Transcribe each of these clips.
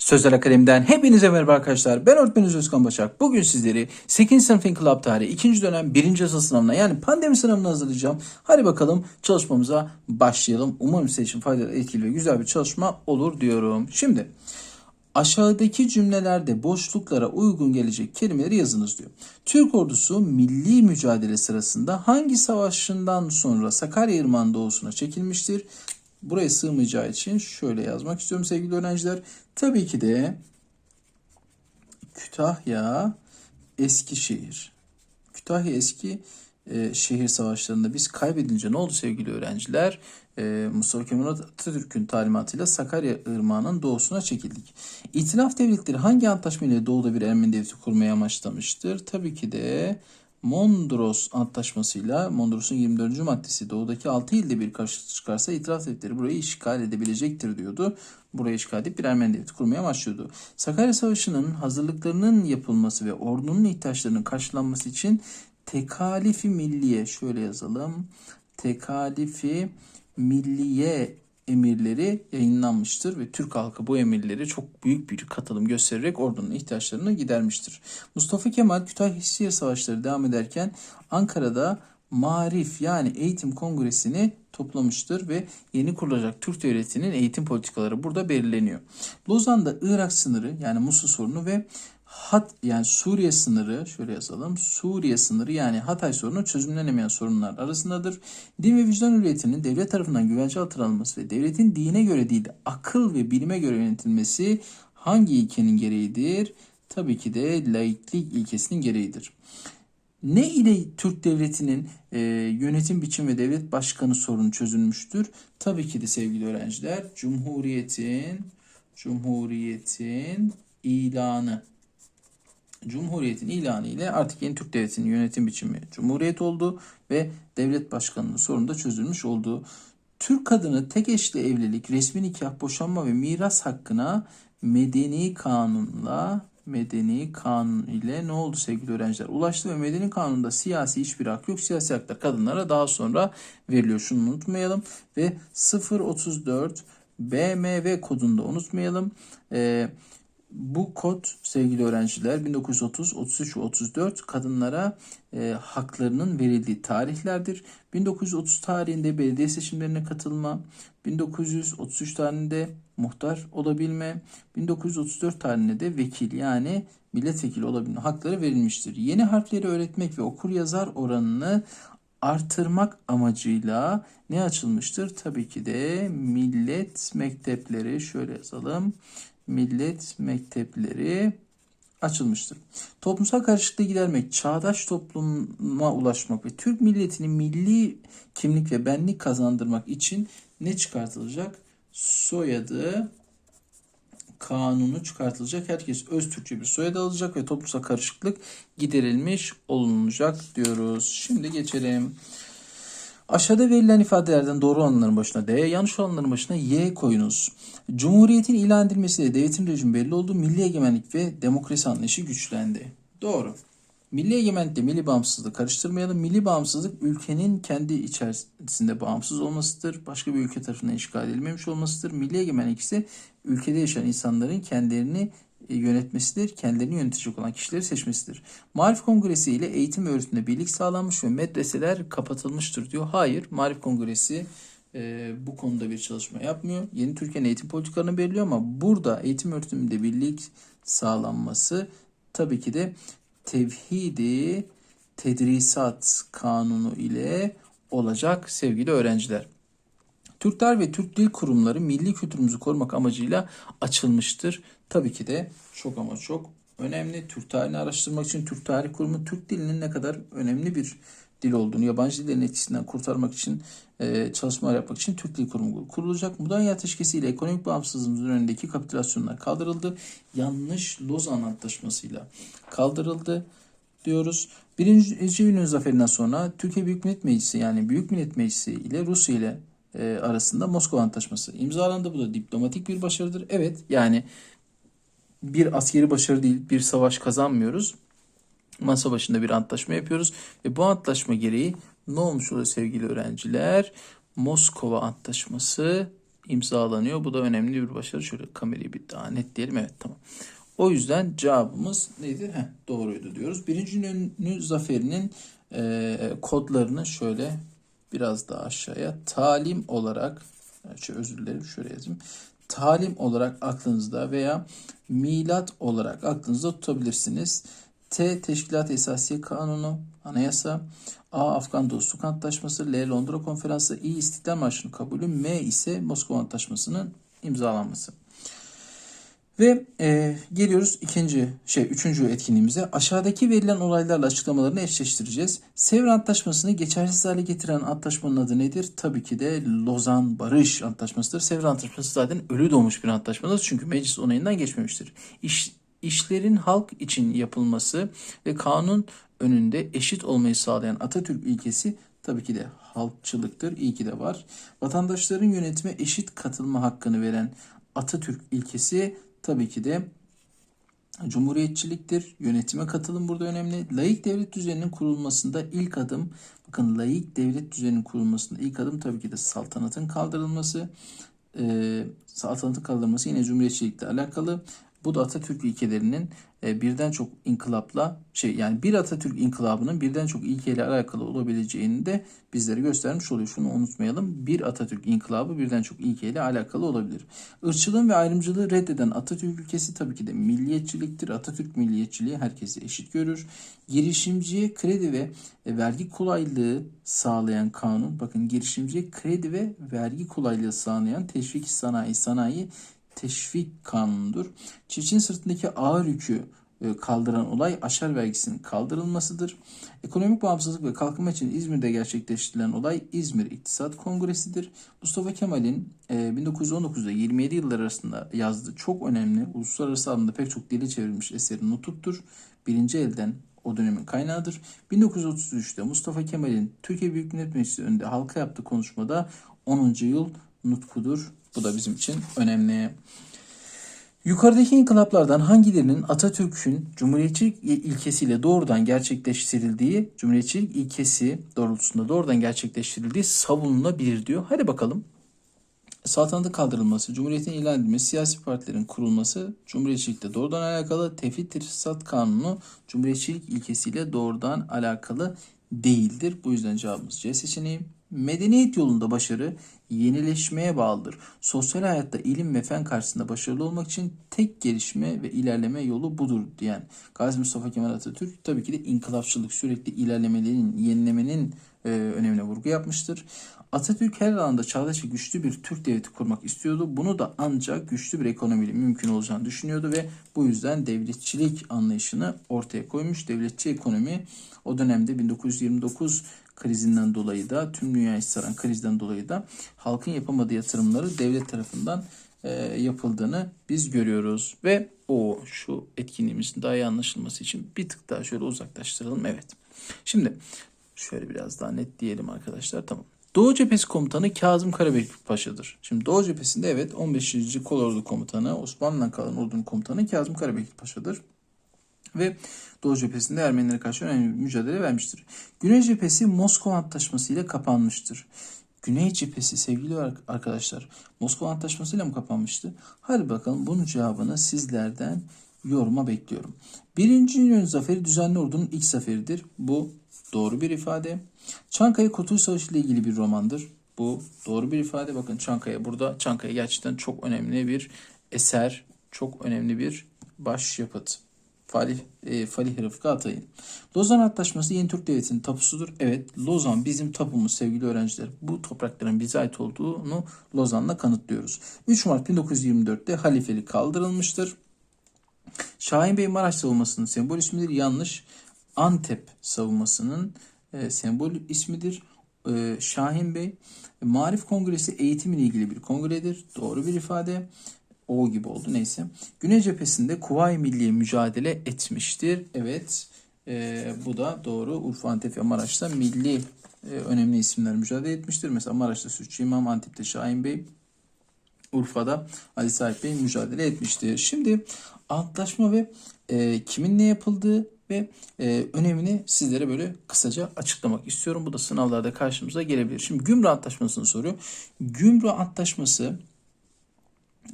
Sözler Akademi'den hepinize merhaba arkadaşlar. Ben öğretmeniniz Özkan Başak. Bugün sizleri 8. sınıf İnkılap Tarihi 2. dönem 1. asıl sınavına yani pandemi sınavına hazırlayacağım. Hadi bakalım çalışmamıza başlayalım. Umarım sizin için faydalı, etkili ve güzel bir çalışma olur diyorum. Şimdi aşağıdaki cümlelerde boşluklara uygun gelecek kelimeleri yazınız diyor. Türk ordusu milli mücadele sırasında hangi savaşından sonra Sakarya Irmağı'nın doğusuna çekilmiştir? Buraya sığmayacağı için şöyle yazmak istiyorum sevgili öğrenciler. Tabii ki de Kütahya, Eskişehir. Kütahya eski e, şehir savaşlarında biz kaybedince ne oldu sevgili öğrenciler? E, Mustafa Kemal Atatürk'ün talimatıyla Sakarya Irmağı'nın doğusuna çekildik. İtilaf devletleri hangi antlaşma ile doğuda bir Ermeni devleti kurmayı amaçlamıştır? Tabii ki de Mondros Antlaşması'yla Mondros'un 24. maddesi doğudaki 6 ilde bir karşı çıkarsa itiraf devletleri burayı işgal edebilecektir diyordu. Burayı işgal edip bir Ermeni devleti kurmaya başlıyordu. Sakarya Savaşı'nın hazırlıklarının yapılması ve ordunun ihtiyaçlarının karşılanması için tekalifi milliye şöyle yazalım. Tekalifi milliye emirleri yayınlanmıştır ve Türk halkı bu emirleri çok büyük bir katılım göstererek ordunun ihtiyaçlarını gidermiştir. Mustafa Kemal Kütahya Savaşları devam ederken Ankara'da Marif yani eğitim kongresini toplamıştır ve yeni kurulacak Türk Devleti'nin eğitim politikaları burada belirleniyor. Lozan'da Irak sınırı yani Musul sorunu ve Hat yani Suriye sınırı şöyle yazalım. Suriye sınırı yani Hatay sorunu çözümlenemeyen sorunlar arasındadır. Din ve vicdan hürriyetinin devlet tarafından güvence altına alınması ve devletin dine göre değil de akıl ve bilime göre yönetilmesi hangi ilkenin gereğidir? Tabii ki de laiklik ilkesinin gereğidir. Ne ile Türk Devleti'nin e, yönetim biçimi ve devlet başkanı sorunu çözülmüştür? Tabii ki de sevgili öğrenciler Cumhuriyet'in Cumhuriyet'in ilanı Cumhuriyetin ilanı ile artık yeni Türk Devleti'nin yönetim biçimi Cumhuriyet oldu ve devlet başkanının sorunu da çözülmüş oldu. Türk kadını tek eşli evlilik, resmi nikah, boşanma ve miras hakkına medeni kanunla medeni kanun ile ne oldu sevgili öğrenciler? Ulaştı ve medeni kanunda siyasi hiçbir hak yok. Siyasi haklar kadınlara daha sonra veriliyor. Şunu unutmayalım. Ve 034 BMV kodunu da unutmayalım. Ee, bu kod sevgili öğrenciler 1930, 33 ve 34 kadınlara e, haklarının verildiği tarihlerdir. 1930 tarihinde belediye seçimlerine katılma, 1933 tarihinde muhtar olabilme, 1934 tarihinde de vekil yani milletvekili olabilme hakları verilmiştir. Yeni harfleri öğretmek ve okur yazar oranını artırmak amacıyla ne açılmıştır? Tabii ki de millet mektepleri şöyle yazalım millet mektepleri açılmıştır. Toplumsal karışıklığı gidermek, çağdaş topluma ulaşmak ve Türk milletinin milli kimlik ve benlik kazandırmak için ne çıkartılacak? Soyadı kanunu çıkartılacak. Herkes öz Türkçe bir soyadı alacak ve toplumsal karışıklık giderilmiş olunacak diyoruz. Şimdi geçelim. Aşağıda verilen ifadelerden doğru olanların başına D, yanlış olanların başına Y koyunuz. Cumhuriyetin ilan edilmesiyle devletin rejimi belli oldu. Milli egemenlik ve demokrasi anlayışı güçlendi. Doğru. Milli egemenlikle milli bağımsızlığı karıştırmayalım. Milli bağımsızlık ülkenin kendi içerisinde bağımsız olmasıdır. Başka bir ülke tarafından işgal edilmemiş olmasıdır. Milli egemenlik ise ülkede yaşayan insanların kendilerini yönetmesidir. Kendilerini yönetecek olan kişileri seçmesidir. Marif Kongresi ile eğitim ve öğretimde birlik sağlanmış ve medreseler kapatılmıştır diyor. Hayır, Marif Kongresi e, bu konuda bir çalışma yapmıyor. Yeni Türkiye'nin eğitim politikalarını belirliyor ama burada eğitim öğretimde birlik sağlanması tabii ki de tevhidi tedrisat kanunu ile olacak sevgili öğrenciler. Türkler ve Türk Dil Kurumları milli kültürümüzü korumak amacıyla açılmıştır. Tabii ki de çok ama çok önemli. Türk tarihini araştırmak için Türk Tarih Kurumu Türk dilinin ne kadar önemli bir dil olduğunu, yabancı dillerin etkisinden kurtarmak için e, çalışmalar yapmak için Türk Dil Kurumu kurulacak. Mudanya Ateşkesi ile ekonomik bağımsızlığımızın önündeki kapitülasyonlar kaldırıldı. Yanlış Lozan Antlaşması'yla kaldırıldı diyoruz. Birinci Yunan Zaferi'nden sonra Türkiye Büyük Millet Meclisi yani Büyük Millet Meclisi ile Rusya ile e, arasında Moskova Antlaşması imzalandı. Bu da diplomatik bir başarıdır. Evet yani bir askeri başarı değil bir savaş kazanmıyoruz. Masa başında bir antlaşma yapıyoruz ve bu antlaşma gereği ne olmuş oluyor sevgili öğrenciler? Moskova Antlaşması imzalanıyor. Bu da önemli bir başarı. Şöyle kamerayı bir daha netleyelim. Evet tamam. O yüzden cevabımız neydi? Heh, doğruydu diyoruz. Birinci İnönü Zaferi'nin e, kodlarını şöyle biraz daha aşağıya talim olarak özür dilerim şöyle yazayım. Talim olarak aklınızda veya milat olarak aklınızda tutabilirsiniz. T. Teşkilat Esasiye Kanunu, Anayasa. A. Afgan Dostluk Antlaşması. L. Londra Konferansı. İ. İstiklal Marşı'nın kabulü. M ise Moskova Antlaşması'nın imzalanması. Ve e, geliyoruz ikinci şey üçüncü etkinliğimize. Aşağıdaki verilen olaylarla açıklamalarını eşleştireceğiz. Sevr Antlaşması'nı geçersiz hale getiren antlaşmanın adı nedir? Tabii ki de Lozan Barış Antlaşması'dır. Sevr Antlaşması zaten ölü doğmuş bir antlaşmadır. Çünkü meclis onayından geçmemiştir. İş, işlerin halk için yapılması ve kanun önünde eşit olmayı sağlayan Atatürk ilkesi tabii ki de halkçılıktır. İyi ki de var. Vatandaşların yönetime eşit katılma hakkını veren Atatürk ilkesi tabii ki de cumhuriyetçiliktir. Yönetime katılım burada önemli. Layık devlet düzeninin kurulmasında ilk adım, bakın layık devlet düzeninin kurulmasında ilk adım tabii ki de saltanatın kaldırılması. Ee, saltanatın kaldırılması yine cumhuriyetçilikle alakalı. Bu da Atatürk ilkelerinin e, birden çok inkılapla şey yani bir Atatürk inkılabının birden çok ilkeyle alakalı olabileceğini de bizlere göstermiş oluyor. Şunu unutmayalım. Bir Atatürk inkılabı birden çok ilkeyle alakalı olabilir. Irkçılığın ve ayrımcılığı reddeden Atatürk ülkesi tabii ki de milliyetçiliktir. Atatürk milliyetçiliği herkesi eşit görür. Girişimciye kredi ve e, vergi kolaylığı sağlayan kanun. Bakın girişimciye kredi ve vergi kolaylığı sağlayan teşvik sanayi sanayi teşvik kanunudur. Çiftçinin sırtındaki ağır yükü e, kaldıran olay aşar vergisinin kaldırılmasıdır. Ekonomik bağımsızlık ve kalkınma için İzmir'de gerçekleştirilen olay İzmir İktisat Kongresi'dir. Mustafa Kemal'in 1919'da 27 yıllar arasında yazdığı çok önemli uluslararası alanda pek çok dili çevrilmiş eseri Nutuk'tur. Birinci elden o dönemin kaynağıdır. 1933'te Mustafa Kemal'in Türkiye Büyük Millet Meclisi önünde halka yaptığı konuşmada 10. yıl nutkudur. Bu da bizim için önemli. Yukarıdaki inkılaplardan hangilerinin Atatürk'ün Cumhuriyetçilik ilkesiyle doğrudan gerçekleştirildiği, Cumhuriyetçilik ilkesi doğrultusunda doğrudan gerçekleştirildiği savunulabilir diyor. Hadi bakalım. Saltanatın kaldırılması, Cumhuriyet'in ilan edilmesi, siyasi partilerin kurulması, Cumhuriyetçilikle doğrudan alakalı, tevhid teşhisat kanunu, Cumhuriyetçilik ilkesiyle doğrudan alakalı değildir. Bu yüzden cevabımız C seçeneği. Medeniyet yolunda başarı yenileşmeye bağlıdır. Sosyal hayatta ilim ve fen karşısında başarılı olmak için tek gelişme ve ilerleme yolu budur diyen Gazi Mustafa Kemal Atatürk tabii ki de inkılapçılık sürekli ilerlemelerin, yenilemenin e, önemine vurgu yapmıştır. Atatürk her alanda çağdaş güçlü bir Türk devleti kurmak istiyordu. Bunu da ancak güçlü bir ekonomiyle mümkün olacağını düşünüyordu ve bu yüzden devletçilik anlayışını ortaya koymuş. Devletçi ekonomi o dönemde 1929 krizinden dolayı da tüm dünyayı saran krizden dolayı da halkın yapamadığı yatırımları devlet tarafından e, yapıldığını biz görüyoruz. Ve o şu etkinliğimizin daha iyi anlaşılması için bir tık daha şöyle uzaklaştıralım. Evet. Şimdi şöyle biraz daha net diyelim arkadaşlar. Tamam. Doğu Cephesi Komutanı Kazım Karabekir Paşa'dır. Şimdi Doğu Cephesi'nde evet 15. Kolordu Komutanı Osmanlı'dan kalan ordunun komutanı Kazım Karabekir Paşa'dır ve Doğu cephesinde Ermenilere karşı önemli bir mücadele vermiştir. Güney cephesi Moskova Antlaşması ile kapanmıştır. Güney cephesi sevgili arkadaşlar Moskova Antlaşması ile mi kapanmıştı? Hadi bakalım bunun cevabını sizlerden yoruma bekliyorum. Birinci İnönü Zaferi düzenli ordunun ilk zaferidir. Bu doğru bir ifade. Çankaya Kurtuluş Savaşı ile ilgili bir romandır. Bu doğru bir ifade. Bakın Çankaya burada. Çankaya gerçekten çok önemli bir eser. Çok önemli bir başyapıt. Falih, e, Falih Rıfkı Atay'ın. Lozan Antlaşması yeni Türk Devleti'nin tapusudur. Evet Lozan bizim tapumuz sevgili öğrenciler. Bu toprakların bize ait olduğunu Lozan'la kanıtlıyoruz. 3 Mart 1924'te halifelik kaldırılmıştır. Şahin Bey Maraş savunmasının sembol ismidir. Yanlış. Antep savunmasının e, sembol ismidir. E, Şahin Bey Marif Kongresi eğitim ile ilgili bir kongredir. Doğru bir ifade. O gibi oldu neyse. Güney cephesinde Kuvayi Milliye mücadele etmiştir. Evet e, bu da doğru. Urfa, Antep ve Maraş'ta milli e, önemli isimler mücadele etmiştir. Mesela Maraş'ta Sütçü İmam, Antep'te Şahin Bey, Urfa'da Ali Sahip Bey mücadele etmiştir. Şimdi antlaşma ve e, kiminle yapıldığı ve e, önemini sizlere böyle kısaca açıklamak istiyorum. Bu da sınavlarda karşımıza gelebilir. Şimdi Gümrü Antlaşması'nı soruyor. Gümrü Antlaşması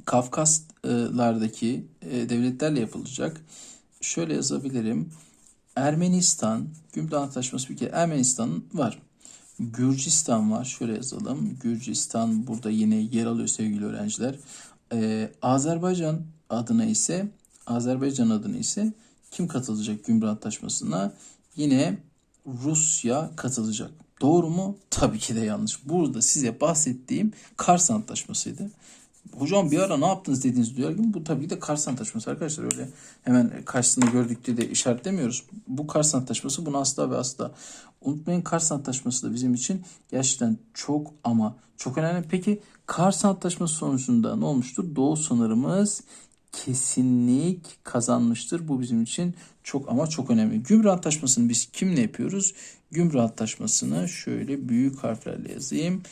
Kafkaslardaki e, devletlerle yapılacak. Şöyle yazabilirim. Ermenistan, Gümrük Antlaşması bir kere Ermenistan var. Gürcistan var. Şöyle yazalım. Gürcistan burada yine yer alıyor sevgili öğrenciler. Ee, Azerbaycan adına ise Azerbaycan adına ise kim katılacak Gümrük Antlaşması'na? Yine Rusya katılacak. Doğru mu? Tabii ki de yanlış. Burada size bahsettiğim Kars Antlaşması'ydı. Hocam bir ara ne yaptınız dediğiniz duyar gibi bu tabii ki de Kars Antlaşması arkadaşlar öyle hemen karşısında gördük de işaretlemiyoruz. Bu Kars Antlaşması bunu asla ve asla unutmayın Kars Antlaşması da bizim için gerçekten çok ama çok önemli. Peki Kars Antlaşması sonucunda ne olmuştur? Doğu sınırımız kesinlik kazanmıştır. Bu bizim için çok ama çok önemli. Gümrük Antlaşması'nı biz kimle yapıyoruz? Gümrük Antlaşması'nı şöyle büyük harflerle yazayım.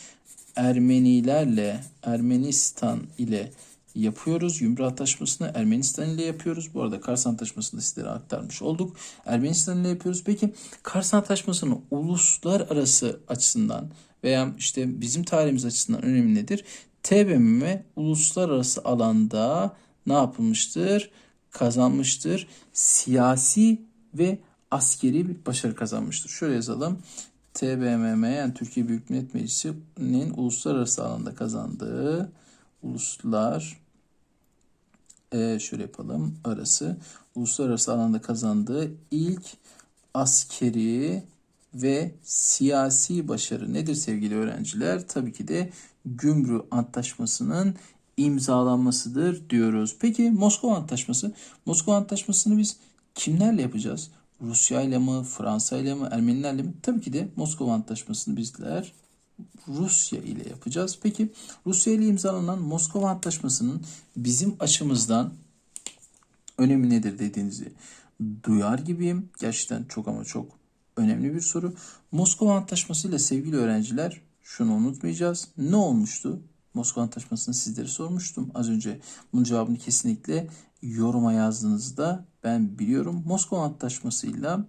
Ermenilerle, Ermenistan ile yapıyoruz. Gümrük Antlaşması'nı Ermenistan ile yapıyoruz. Bu arada Kars Antlaşması'nı sizlere aktarmış olduk. Ermenistan ile yapıyoruz. Peki Kars Antlaşması'nın uluslararası açısından veya işte bizim tarihimiz açısından önemi nedir? TBMM uluslararası alanda ne yapılmıştır? Kazanmıştır. Siyasi ve askeri bir başarı kazanmıştır. Şöyle yazalım. TBMM yani Türkiye Büyük Millet Meclisi'nin uluslararası alanda kazandığı uluslar e, şöyle yapalım arası uluslararası alanda kazandığı ilk askeri ve siyasi başarı nedir sevgili öğrenciler? Tabii ki de Gümrük Antlaşması'nın imzalanmasıdır diyoruz. Peki Moskova Antlaşması? Moskova Antlaşması'nı biz kimlerle yapacağız? Rusya ile mi, Fransa ile mi, Ermenilerle mi? Tabii ki de Moskova Antlaşması'nı bizler Rusya ile yapacağız. Peki Rusya ile imzalanan Moskova Antlaşması'nın bizim açımızdan önemi nedir dediğinizi duyar gibiyim. Gerçekten çok ama çok önemli bir soru. Moskova Antlaşması ile sevgili öğrenciler şunu unutmayacağız. Ne olmuştu? Moskova Antlaşması'nı sizlere sormuştum az önce. Bunun cevabını kesinlikle yoruma yazdığınızda ben biliyorum. Moskova Antlaşması'yla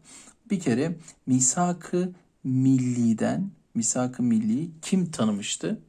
bir kere misak-ı milliden misak-ı milli kim tanımıştı?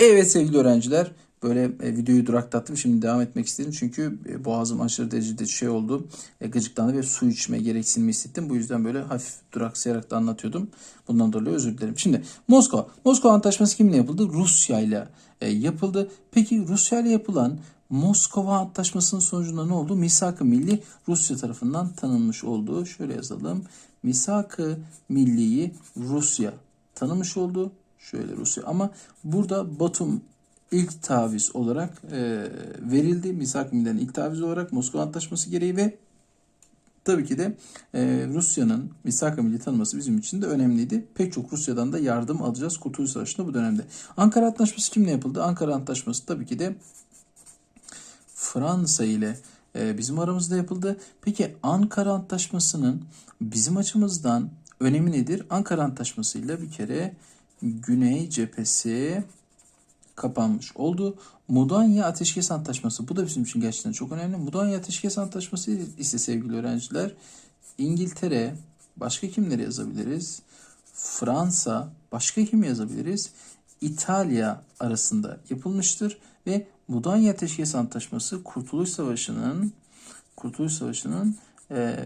Evet sevgili öğrenciler böyle e, videoyu duraklattım. Şimdi devam etmek istedim. Çünkü e, boğazım aşırı derecede şey oldu. E, gıcıklandı ve su içme gereksinimi hissettim. Bu yüzden böyle hafif duraksayarak da anlatıyordum. Bundan dolayı özür dilerim. Şimdi Moskova. Moskova Antlaşması kiminle yapıldı? Rusya ile e, yapıldı. Peki Rusya ile yapılan Moskova Antlaşması'nın sonucunda ne oldu? Misak-ı Milli Rusya tarafından tanınmış oldu. Şöyle yazalım. Misak-ı Milli'yi Rusya tanımış oldu. Şöyle Rusya ama burada Batum ilk taviz olarak e, verildi. Misak-ı Milli'den ilk taviz olarak Moskova Antlaşması gereği ve tabii ki de e, Rusya'nın Misak-ı Milli tanıması bizim için de önemliydi. Pek çok Rusya'dan da yardım alacağız Kurtuluş Savaşı'nda bu dönemde. Ankara Antlaşması kimle yapıldı? Ankara Antlaşması tabii ki de Fransa ile e, bizim aramızda yapıldı. Peki Ankara Antlaşması'nın bizim açımızdan önemi nedir? Ankara Antlaşması ile bir kere Güney cephesi kapanmış oldu. Mudanya Ateşkes Antlaşması bu da bizim için gerçekten çok önemli. Mudanya Ateşkes Antlaşması ise sevgili öğrenciler İngiltere başka kimleri yazabiliriz? Fransa başka kim yazabiliriz? İtalya arasında yapılmıştır ve Mudanya Ateşkes Antlaşması Kurtuluş Savaşı'nın Kurtuluş Savaşı'nın e,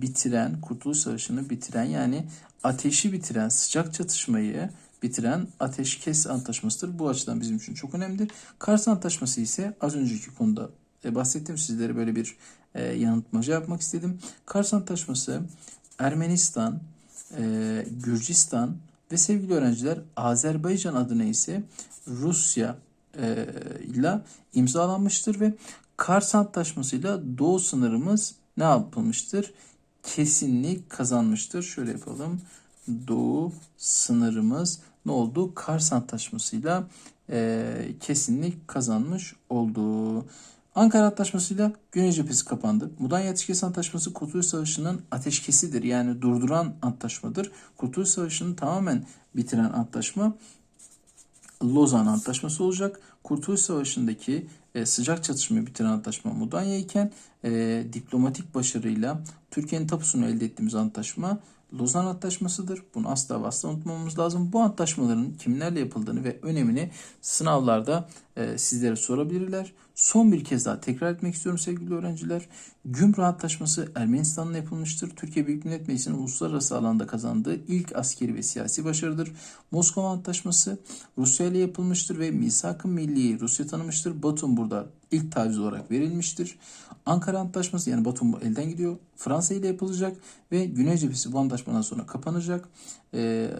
bitiren, Kurtuluş Savaşı'nı bitiren yani ateşi bitiren, sıcak çatışmayı bitiren ateşkes antlaşmasıdır. Bu açıdan bizim için çok önemlidir. Kars Antlaşması ise az önceki konuda e, bahsettim sizlere böyle bir e, yanıltmaca yapmak istedim. Kars Antlaşması Ermenistan, e, Gürcistan ve sevgili öğrenciler Azerbaycan adına ise Rusya e, ile imzalanmıştır ve Kars Antlaşması'yla Doğu sınırımız ne yapılmıştır? Kesinlik kazanmıştır. Şöyle yapalım. Doğu sınırımız ne oldu? Kars Antlaşması'yla e, kesinlik kazanmış oldu. Ankara Antlaşması'yla Güney cephesi kapandı. Mudanya Ateşkes Antlaşması Kurtuluş Savaşı'nın ateşkesidir. Yani durduran antlaşmadır. Kurtuluş Savaşı'nı tamamen bitiren antlaşma Lozan Antlaşması olacak. Kurtuluş Savaşı'ndaki e, sıcak çatışmayı bitiren antlaşma Mudanya iken e, diplomatik başarıyla Türkiye'nin tapusunu elde ettiğimiz antlaşma Lozan Antlaşması'dır. Bunu asla asla unutmamamız lazım. Bu antlaşmaların kimlerle yapıldığını ve önemini sınavlarda e, sizlere sorabilirler. Son bir kez daha tekrar etmek istiyorum sevgili öğrenciler. Gümrük Antlaşması Ermenistan'la yapılmıştır. Türkiye Büyük Millet Meclisi'nin uluslararası alanda kazandığı ilk askeri ve siyasi başarıdır. Moskova Antlaşması Rusya ile yapılmıştır ve Misak-ı Milli Rusya tanımıştır. Batum burada ilk taviz olarak verilmiştir. Ankara Antlaşması yani Batum elden gidiyor. Fransa ile yapılacak ve Güney cephesi bu antlaşmadan sonra kapanacak. Ee,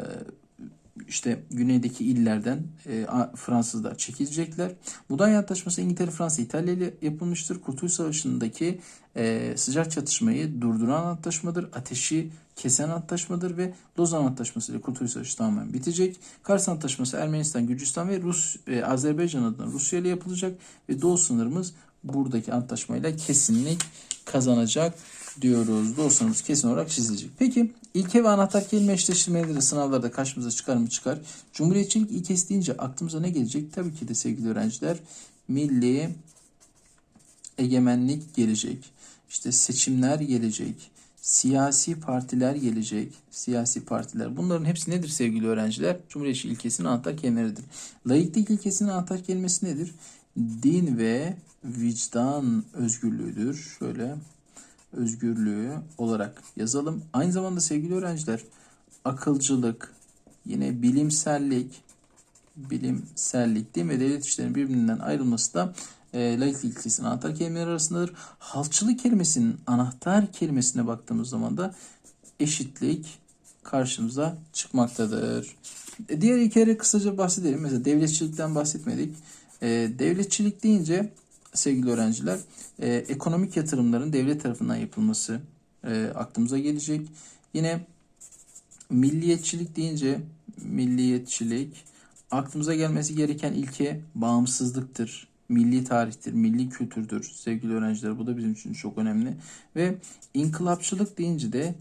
işte güneydeki illerden e, Fransızlar çekilecekler. Mudanya Antlaşması İngiltere, Fransa, İtalya ile yapılmıştır. Kurtuluş Savaşı'ndaki e, sıcak çatışmayı durduran antlaşmadır. Ateşi kesen antlaşmadır ve Lozan Antlaşması ile Kurtuluş Savaşı tamamen bitecek. Kars Antlaşması Ermenistan, Gürcistan ve Rus e, Azerbaycan adına Rusya ile yapılacak ve Doğu sınırımız buradaki antlaşmayla kesinlik kazanacak diyoruz. Sınırımız kesin olarak çizilecek. Peki ilke ve anahtar kelime eşleştirmeleri sınavlarda karşımıza çıkar mı çıkar? Cumhuriyetçilik ilkesi deyince aklımıza ne gelecek? Tabii ki de sevgili öğrenciler milli egemenlik gelecek. İşte seçimler gelecek. Siyasi partiler gelecek. Siyasi partiler. Bunların hepsi nedir sevgili öğrenciler? Cumhuriyetçi ilkesinin anahtar kelimeleridir. Laiklik ilkesinin anahtar kelimesi nedir? Din ve vicdan özgürlüğüdür. Şöyle özgürlüğü olarak yazalım. Aynı zamanda sevgili öğrenciler akılcılık, yine bilimsellik, bilimsellik değil mi? Devlet işlerinin birbirinden ayrılması da e, laiklik ilkesinin anahtar kelimeler arasındadır. Halkçılık kelimesinin anahtar kelimesine baktığımız zaman da eşitlik karşımıza çıkmaktadır. E, diğer ilkeleri kısaca bahsedelim. Mesela devletçilikten bahsetmedik. E, devletçilik deyince sevgili öğrenciler e, ekonomik yatırımların devlet tarafından yapılması e, aklımıza gelecek. Yine milliyetçilik deyince milliyetçilik aklımıza gelmesi gereken ilke bağımsızlıktır. Milli tarihtir, milli kültürdür sevgili öğrenciler. Bu da bizim için çok önemli. Ve inkılapçılık deyince de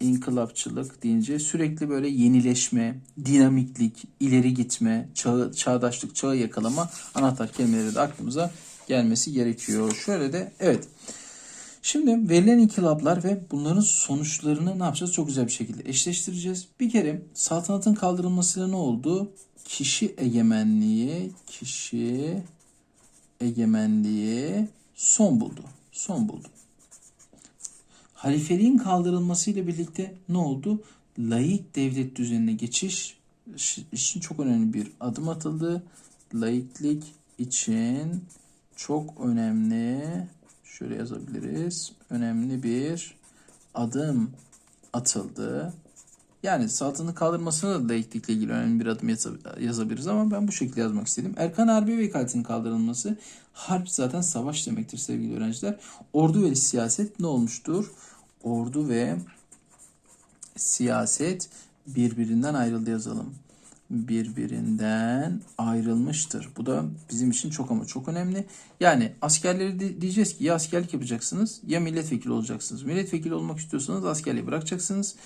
inkılapçılık deyince sürekli böyle yenileşme, dinamiklik, ileri gitme, çağı, çağdaşlık, çağı yakalama anahtar kelimeleri de aklımıza gelmesi gerekiyor. Şöyle de evet. Şimdi verilen inkılaplar ve bunların sonuçlarını ne yapacağız? Çok güzel bir şekilde eşleştireceğiz. Bir kere saltanatın kaldırılmasıyla ne oldu? Kişi egemenliği, kişi egemenliği son buldu. Son buldu. Halifeliğin kaldırılmasıyla birlikte ne oldu? Laik devlet düzenine geçiş için çok önemli bir adım atıldı. Laiklik için çok önemli şöyle yazabiliriz. Önemli bir adım atıldı. Yani saltanatın kaldırmasına da laiklikle ilgili önemli bir adım yazabiliriz ama ben bu şekilde yazmak istedim. Erkan Harbi ve vekaletin kaldırılması harp zaten savaş demektir sevgili öğrenciler. Ordu ve siyaset ne olmuştur? Ordu ve siyaset birbirinden ayrıldı yazalım. Birbirinden ayrılmıştır. Bu da bizim için çok ama çok önemli. Yani askerleri diyeceğiz ki ya askerlik yapacaksınız ya milletvekili olacaksınız. Milletvekili olmak istiyorsanız askerliği bırakacaksınız.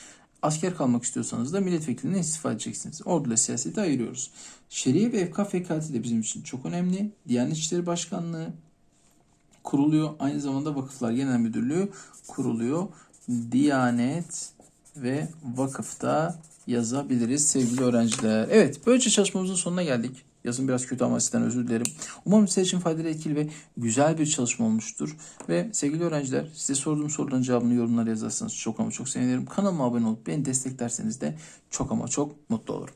Asker kalmak istiyorsanız da milletvekilinden istifa edeceksiniz. Orduyla siyaseti ayırıyoruz. Şeriye ve efkaf vekaleti de bizim için çok önemli. Diyanet İşleri Başkanlığı kuruluyor. Aynı zamanda Vakıflar Genel Müdürlüğü kuruluyor. Diyanet ve vakıfta yazabiliriz sevgili öğrenciler. Evet böylece çalışmamızın sonuna geldik. Yazın biraz kötü ama sizden özür dilerim. Umarım sizler için faydalı, etkili ve güzel bir çalışma olmuştur. Ve sevgili öğrenciler size sorduğum soruların cevabını yorumlara yazarsanız çok ama çok sevinirim. Kanalıma abone olup beni desteklerseniz de çok ama çok mutlu olurum.